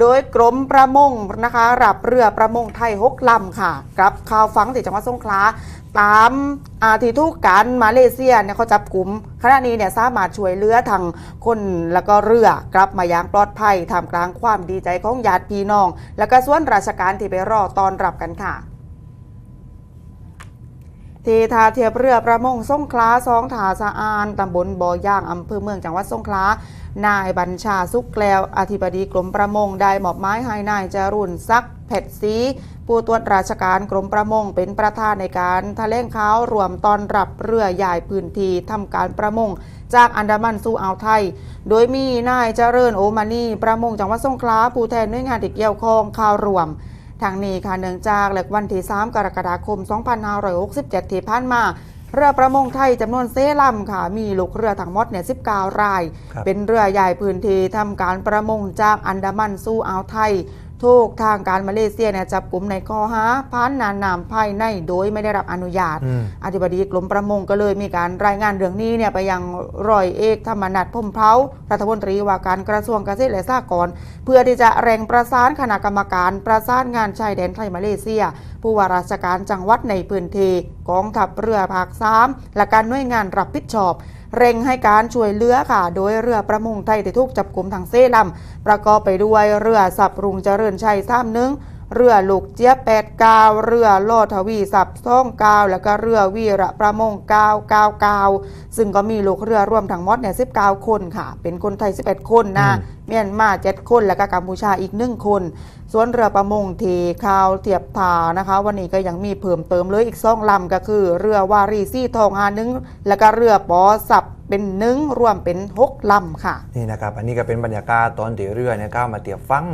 โดยกรมประมงนะคะรับเรือประมงไทยหกลำค่ะกลับข่าวฟังติดจังหวัดสงขลาตามอาทิทุกการมาเลเซียเนี่ยเขาจับกลุ่มขณะนี้เนี่ยสามารถช่วยเรือทางคนแล้วก็เรือกลับมาอย่างปลอดภัยท่ามกลางความดีใจของญาติพี่น้อง แล้วก็ส่วนราชการที่ไปรอตอนรับกันค่ะ ที่ท่าเทียบเรือประมงสงขลาสองถาสะอานตำบลบ่อย่างอำเภอเมืองจังหวัดสงขลานายบัญชาสุกแกลวอธิบดีกรมประมงได้มอบหมายให้นายจรุนซักเพชรศรีผู้ตรวจราชการกรมประมงเป็นประธานในการแถลงข่าวรวมตอนรับเรือใหญ่พื้นที่ทำการประมง จากอันดามันสู่อ่าวไทย โดยมีนายเจริญโอมานีประมงจังหวัดสงขลาผู้แทนหน่วยงานที่เกี่ยวข้องข่าวรวม ทางนี้ค่ะเนื่องจากหลักวันที่ 3 กรกฎาคม 2567 ที่ผ่านมาเรือประมงไทยจำนวนเซลำค่ะ มีลูกเรือทั้งหมดเนี่ย19รายครับเป็นเรือใหญ่พื้นที่ทำการประมงจากอันดามันสู่อ่าวไทย ถูกทางการมาเลเซียเนี่ยจับกลุ่มในข้อหาพานนานนามภายในโดยไม่ได้รับอนุญาตอืมอธิบดีกรมประมงก็เลยมีการรายงานเรื่องนี้เนี่ยไปยังร้อยเอกธรรมนัฐพรหมเพ้ารัฐมนตรีว่าการกระทรวงเกษตรและสหกรณ์เพื่อที่จะแร่งประสานคณะกรรมการประสานงานชายแดนไทยมาเลเซีย ผู้ว่าราชการจังหวัดในพื้นที่กองทัพเรือภาคสามและการหน่วยงานรับผิดชอบ เร่งให้การช่วยเหลือค่ะ โดยเรือประมงไทยที่ถูกจับกลุ่มทางเซลำประกอบไปด้วยเรือสับรุงเจริญชัยสามหนึ่ง เรือลูกเจี๊ยบแปดกาว เรือโลอทวีสับซ่องกาว แล้วก็เรือวีระประมงกาวกาวกาว ซึ่งก็มีลูกเรือรวมทั้งหมดเนี่ยสิบเก้าคนค่ะ เป็นคนไทย11คนนะอืมเมียนมาเจ็ดคน แล้วก็กัมพูชาอีกหนึ่งคน ส่วนเรือประมงที่ข่าวเทียบทานะคะ วันนี้ก็ยังมีเพิ่มเติมเลยอีกสองลำก็คือ เรือวารีซี่ทองหาหนึ่งแล้วก็เรือปอสับ เป็นหนึ่งรวมเป็นหกลำค่ะ นี่นะครับ อันนี้ก็เป็นบรรยากาศตอนเตเรือเนี่ยเข้ามาเตียบฟัง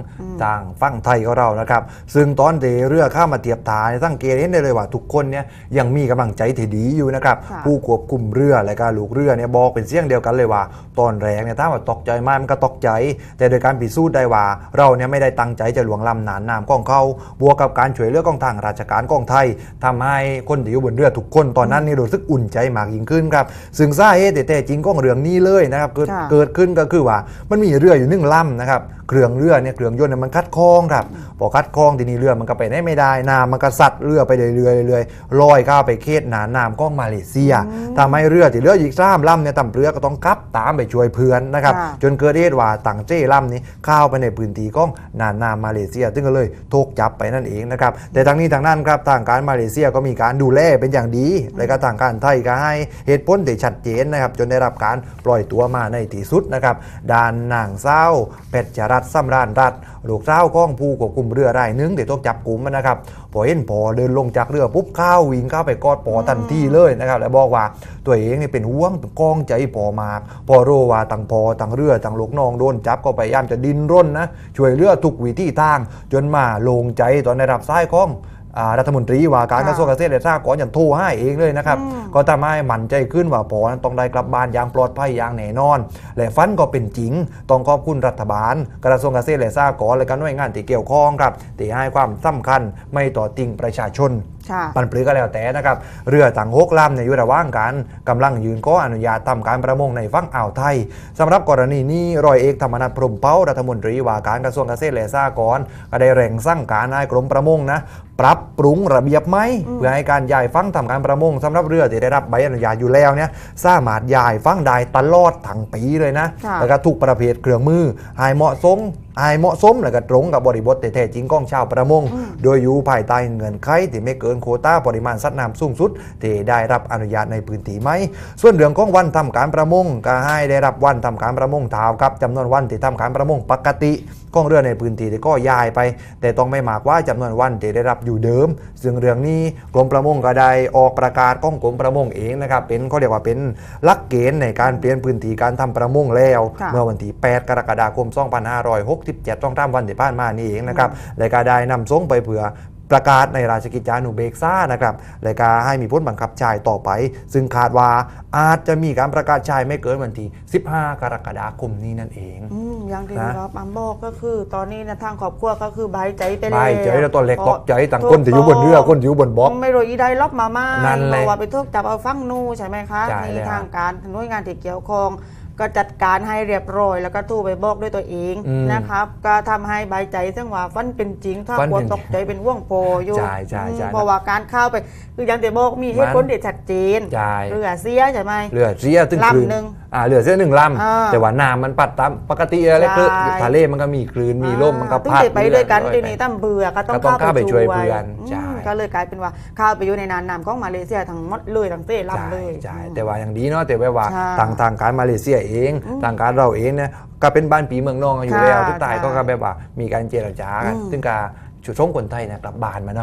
ต่างฟังไทยของเรานะครับ ซึ่งตอนเตเรือเข้ามาเตียบตาเนี่ยสังเกตเห็นได้เลยว่า ทุกคนเนี่ยยังมีกำลังใจที่ดีอยู่นะครับค่ะผู้ควบคุมเรือและก็ลูกเรือเนี่ยบอกเป็นเสียงเดียวกันเลยว่า ตอนแรกเนี่ยถ้าว่าตกใจมากมันก็ตกใจ แต่โดยการพิสูจน์ได้ว่า เราเนี่ยไม่ได้ตั้งใจจะหลวงลำหนานนามของเขาบวกกับการช่วยเหลือของทางราชการของไทยทำให้คนที่อยู่บนเรือทุกคนตอนนั้นนี่รู้สึกอุ่นใจมากยิ่งขึ้นครับ ซึ่งสาเหตุที่แท้จริงของเรื่องนี้เลยนะครับเกิดเกิดขึ้นก็คือว่ามันมีเรืออยู่หนึ่งลำนะครับเครื่องเรือเนี่ยเครื่องยนต์เนี่ยมันคัดคลองครับพอคัดคลองทีนี้เรือมันก็ไปได้ไม่ได้น้ำมันก็ซัดเรือไปเรื่อยๆเรื่อยๆลอยเข้าไปเขตหนาน้ำของมาเลเซียทำให้เรือที่เรืออีกสามลำเนี่ยต่ำเรือก็ต้องกลับตามไปช่วยเพื่อนนะครับจนเกิดเหตุว่าต่างเจ้ลำนี้เข้าไปในพื้นที่ของหนาน้ำมาเลเซีย ซึ่งก็เลยถูกจับไปนั่นเองนะครับแต่ทางนี้ทางนั้นครับทางการมาเลเซียก็มีการดูแลเป็นอย่างดี และก็ทางการไทยก็ให้เหตุผลที่ชัดเจนนะครับจนได้รับการปล่อยตัวมาในที่สุดนะครับด้านนางเศร้าเป็ดจรัตซ้ำรานรัฐลูกเศร้าของผู้ควบคุมเรือรายนึงที่ถูกจับกลุ่มนะครับพอเห็นพอเดินลงจากเรือปุ๊บข้าววิ่งเข้าไปกอดปอทันทีเลยนะครับและบอกว่าตัวเองนี่เป็นห่วงกองใจพอมากพอรู้ว่าต่างพอต่างเรือต่างลูกน้องโดนจับก็พยายามจะดิ้นร่นนะช่วยเรือทุกวิธีทาง จนมาลงใจตอนได้รับสายของอ่า รัฐมนตรีว่าการค่ะกระทรวงเกษตรและสหกรณ์อย่างโทรให้เองเลยนะครับอืมก็ทำให้มั่นใจขึ้นว่าพอนั้นต้องได้กลับบ้านอย่างปลอดภัยอย่างแน่นอน และฟันก็เป็นจริง ต้องขอบคุณรัฐบาล กระทรวงเกษตรและสหกรณ์และการหน่วยงานที่เกี่ยวข้องครับที่ให้ความสำคัญไม่ต่อติงประชาชนค่ะ ปันปลือก็แล้วแต่นะครับ เรือต่างหกลำเนี่ยอยู่ระหว่างการกำลังยืนก็อนุญาตทำการประมงในฝั่งอ่าวไทยสำหรับกรณีนี้ร้อยเอกธรรมนัฐพรหมเป้ารัฐมนตรีว่าการกระทรวงเกษตรและสหกรณ์ก็ได้แร่งสั่งการให้กรมประมงนะปรับปรุงระเบียบไหมเพื่อให้การย้ายฝั่งทำการประมงสำหรับเรือที่ได้รับใบอนุญาตอยู่แล้วเนี่ยสามารถย้ายฝั่งได้ตลอดทั้งปีเลยนะค่ะแล้วก็ทุกประเภทเครื่องมือให้เหมาะสม ให้เหมาะสมและก็ตรงกับบริบทแต่แท้จริงของชาวประมง โดยอยู่ภายใต้เงื่อนไขที่ไม่เกินโควต้าปริมาณสัตว์น้ำสูงสุดที่ได้รับอนุญาตในพื้นที่ไหม ส่วนเรื่องของวันทำการประมงก็ให้ได้รับวันทำการประมงเท่ากับจำนวนวันที่ทำการประมงปกติของเรือในพื้นที่ที่ก็ย้ายไป แต่ต้องไม่มากกว่าจำนวนวันที่ได้รับอยู่เดิม ซึ่งเรื่องนี้กรมประมงก็ได้ออกประกาศของกรมประมงเองนะครับเป็นเขาเรียกว่าเป็นหลักเกณฑ์ในการเปลี่ยนพื้นที่การทำประมงแล้วค่ะเมื่อวันที่ 8 กรกฎาคม2567ต้องตามวันที่ผ่านมานี่เองนะครับและก็ได้นำส่งไปเผื่อประกาศในราชกิจจานุเบกษานะครับและก็ให้มีผลบังคับใช้ต่อไป ซึ่งคาดว่าอาจจะมีการประกาศใช้ไม่เกินวันที่ 15 กรกฎาคมนี้นั่นเองอืมอย่างที่นะเราอัมบอกก็คือ ตอนนี้นะทางครอบครัวก็คือใบายใจไปแล้วไม่ใจแล้วตัวเล็กพตราะกใจต่างคนที่อยู่บนเรือคนที่อยู่บนบล็อกไม่รู้อีได้ล็อบมามานั่นแหละเพราะว่าไปทุกจับเอาฟังนูใช่ไหมคะใช่ในแล้วทางการหน่วยงานที่เกี่ยวข้อง ก็จัดการให้เรียบร้อย แล้วก็ทูไปบอกด้วยตัวเองอืม นะครับ ก็ทำให้ใบายใจซึ่งว่าฟันเป็นจริง ถ้าฟันกลัวเป็นตกใจเป็นว่วงโปอยู่ใช่ใช่ใช่อืมเพราะว่าการเข้าไป คืออยังแต่บอกมีเหตุผลเด็ดชัดเจนใช่เรือเสียใช่ไหม เรือเสียตึงลำคลืนหนึ่งอ่าเรือเสียหนึ่งลอ่าำแต่ว่าน้ำมันปัดตามปกติอะไรใช่คือทะเลมันก็มีคลื่นมีลมมันก็ตึ้งพัดแต่ไปด้วยกันเรือทีนี้ตั้มเบื่อก็ต้องก็ต้องเข้าไปเข้าไปช่วยช่วยเพื่อนใช่อืมก็เลยกลายเป็นว่าเข้าไปอยู่ในนานน้ำของมาเลเซียทั้งหมดเลยทั้งเต้ลำเลยใช่อืม แต่ว่าอย่างดีเนาะแต่ว่าใช่ ทางทางการมาเลเซียเองทางการเราเองเนี่ยก็เป็นบ้านปีเมืองนองอยู่แล้วค่ะทุกตายก็ค่ะแบบว่ามีการเจรจากันอืมซึ่งการชุดช่งคนไทยเนะกลับบ้านมาเนาะ